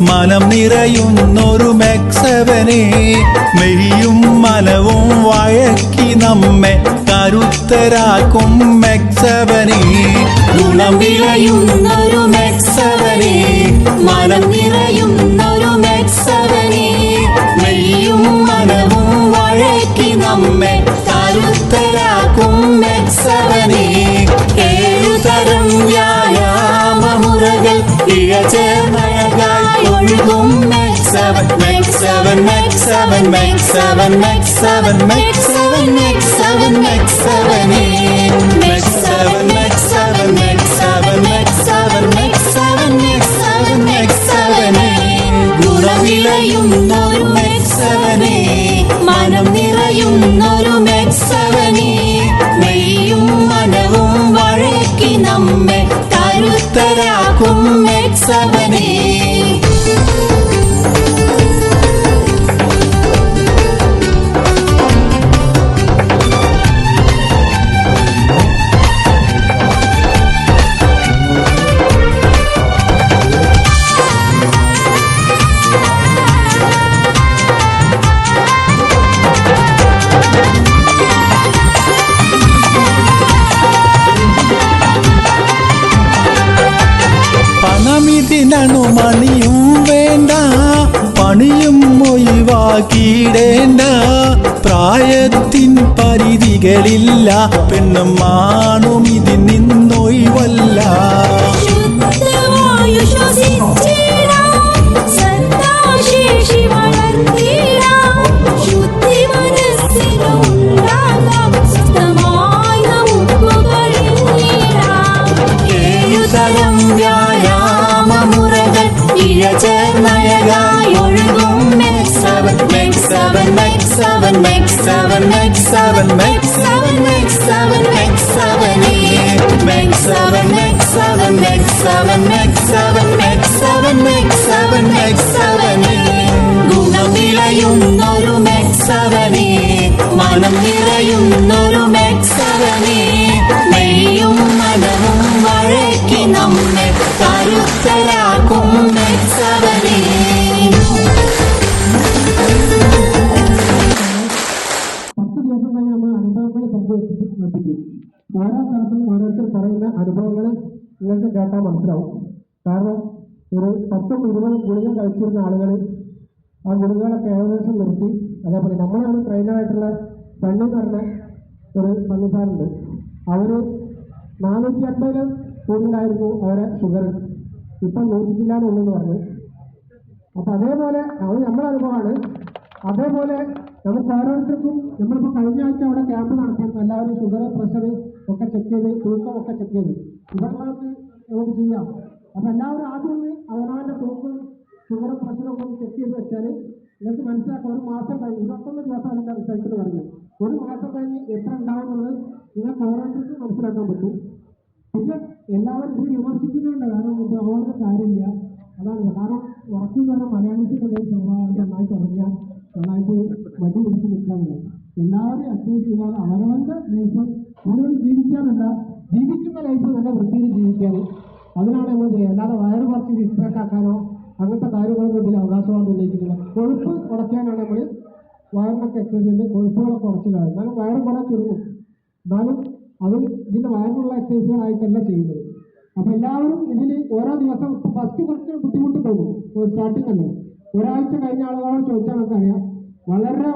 മനം നിറയുന്നൊരു മെക്സവനെ മെയ്യും മലവും വഴക്കി നമ്മെ കരുത്തരാക്കും മെക്സവനെ. ഗുണം വിളയുന്നൊരു മെക്സവനെ മനം നിറയുന്നൊരു മെക്സവനെ മെയ്യും മലവും വഴക്കി നമ്മെ കരുത്തരാക്കും മെക്സവനെ. ഏഴുതരം വ്യായാമമുറകൾ ഇഴചേർന്നഴകായി ഒഴുകും മെക്സവൻ മെക്സവൻ മെക്സവൻ മെക്സവനെ മനം നിറയുന്നൊരു മെക്സവനെ മെയ്യും മനവും വഴക്കി നമ്മെ കരുത്തരാക്കും മെക്സവനെ പണമിതിനു മണിയും വേണ്ട പണിയും ഒഴിവാക്കിയിടേണ്ട. പ്രായത്തിൻ പരിധികളില്ല പെണ്ണും ആണും ഇതിൽ നിന്നൊഴിവല്ല. seven, make seven, make seven, make seven, make seven, make seven, make seven. നിങ്ങൾക്ക് കേട്ടാൽ മനസ്സിലാവും. കാരണം ഒരു പത്തും ഇരുപതും ഗുളിക കഴിച്ചിരുന്ന ആളുകൾ ആ ഗുളികകളൊക്കെ ഏകദേശം നിർത്തി. അതേപോലെ നമ്മളെ ഒരു ട്രെയിനറായിട്ടുള്ള പള്ളി എന്ന് പറഞ്ഞ ഒരു സംവിധാനമുണ്ട് അവർ നാനൂറ്റി അൻപതിൽ കൂടുതലായിരുന്നു അവരെ ഷുഗർ ഇപ്പം നൂറ്റിച്ചില്ലാന്നുള്ളൂ എന്ന് പറഞ്ഞു. അപ്പം അതേപോലെ അത് നമ്മുടെ അനുഭവമാണ്. അതേപോലെ നമുക്ക് ഓരോരുത്തർക്കും നമ്മളിപ്പോൾ കഴിഞ്ഞ ആഴ്ച അവിടെ ക്യാമ്പ് നടത്തിയിരുന്നു. എല്ലാവരും ഷുഗർ പ്രഷർ ഒക്കെ ചെക്ക് ചെയ്ത് തൂക്കം ഒക്കെ ചെക്ക് ചെയ്ത്. ഇവിടെ നമുക്ക് ചെയ്യാം. അപ്പൊ എല്ലാവരും ആദ്യം ഒന്ന് തൂക്കും ഷുഗറും പ്രഷറും ഒക്കെ ചെക്ക് ചെയ്ത് വെച്ചാൽ നിങ്ങൾക്ക് മനസ്സിലാക്കാം. ഒരു മാസം കഴിഞ്ഞ് ഇരുപത്തൊന്ന് ദിവസം അതിന്റെ റിസൾട്ട് പറഞ്ഞു ഒരു മാസം കഴിഞ്ഞ് എത്ര ഉണ്ടാവുമെന്നുള്ളത് നിങ്ങൾക്ക് ഓരോരുത്തർക്കും മനസ്സിലാക്കാൻ പറ്റും. പിന്നെ എല്ലാവരും ഇത് വിമർശിക്കുന്നുണ്ട്. കാരണം ഇത് ഓരോ കാര്യമില്ല. അതാണ് കാരണം ഉറച്ചു പറഞ്ഞ ഒരു സ്വഭാവം നന്നായിട്ട് ഉറങ്ങാൻ നന്നായിട്ട് വടി പിടിച്ച് നിൽക്കാറില്ല എല്ലാവരും അക്സെപ്റ്റ് ചെയ്താൽ അവരവന്റെ ലൈഫ് കൂടുതൽ ജീവിക്കാനല്ല ജീവിക്കുന്ന ലൈഫ് നല്ല വൃത്തിയിൽ ജീവിക്കാൻ. അതിനാണ് നമ്മൾ ചെയ്യുക. അല്ലാതെ വയറ് കുറച്ച് ഡിസ്ട്രാക്ട് അങ്ങനത്തെ കാര്യങ്ങളൊന്നും ഇതിൽ അവകാശമാണെന്ന് ഉദ്ദേശിക്കുന്നത് കൊഴുപ്പ് കുറയ്ക്കാനാണ് നമ്മൾ വയറിനൊക്കെ എക്സസൈസ് കൊഴുപ്പുകളൊക്കെ കുറച്ച് എന്നാലും വയറ് കുറെ ചുരുങ്ങും. എന്നാലും അത് ഇതിന്റെ വയറിനുള്ള എക്സസൈസുകളായിട്ടല്ല ചെയ്യുന്നത്. അപ്പോൾ എല്ലാവരും ഇതിൽ ഓരോ ദിവസം ഫസ്റ്റ് കുറച്ച് ബുദ്ധിമുട്ട് തോന്നും. സ്റ്റാർട്ടിങ് അല്ലേ? ഒരാഴ്ച കഴിഞ്ഞ ആളുകളോട് ചോദിച്ചാൽ നമുക്കറിയാം. വളരെ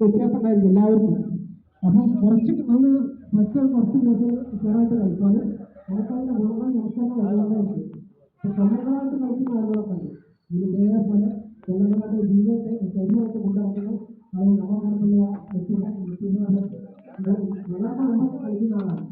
വ്യത്യാസം ഉണ്ടായിരിക്കും എല്ലാവർക്കും. അപ്പം കുറച്ച് നമ്മൾ ഫസ്റ്റ് കുറച്ച് ദിവസം ചെറുതായിട്ട് കഴിച്ചാൽ നമുക്കതിന്റെ ഗുണങ്ങൾ നമുക്ക് തന്നെ വരുന്നതായിരിക്കും ഇപ്പൊ കൊല്ലങ്ങളായിട്ട് കഴിക്കുന്ന ആളുകളൊക്കെ ഇത് ഇതേപോലെ കൊല്ലങ്ങളായിട്ട് ജീവിതത്തെ ശരീരമായിട്ട് കൊണ്ടുനടക്കുന്ന അത് നമ്മുടെ വ്യക്തികളെ നമുക്ക് കഴിക്കുന്ന ആളാണ്.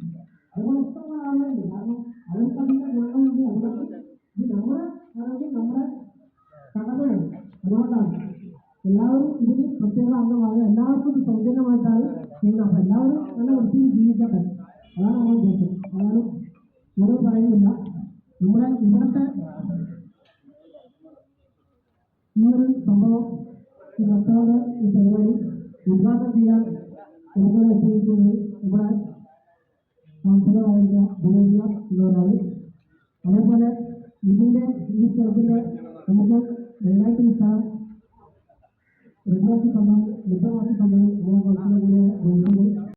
പ്രത്യേക അംഗமாக എല്ലാവർക്കും സൗജന്യമായിട്ടാണ് ചെയ്യുന്നത്. അപ്പൊ എല്ലാവരും നല്ല വൃത്തിയിൽ ജീവിക്കട്ടെ. അതാണ് നമ്മൾ ഉദ്ദേശം അതാണ് കൂടുതൽ പറയുന്നില്ല. നമ്മുടെ ഇവിടുത്തെ ഈ ഒരു സംഭവം ഈ ഭർത്താവ് ഈ പരിപാടി ഉദ്ഘാടനം ചെയ്യാൻ നമുക്ക് എത്തിയിരിക്കുന്നത് ഇവിടെ കൗൺസിലറായിരുന്ന ഭുവനിയ എന്നൊരാൾ അതേപോലെ ഇതിന്റെ ഈ സ്ഥലത്തിന്റെ നമുക്ക് മെയിനായിട്ട് ഈ റെഡിയാക്കി തന്നാൽ ലഭ്യമാക്കി നമ്മളെ മനസ്സിലെ കൂടിയ ഗുളികകൾ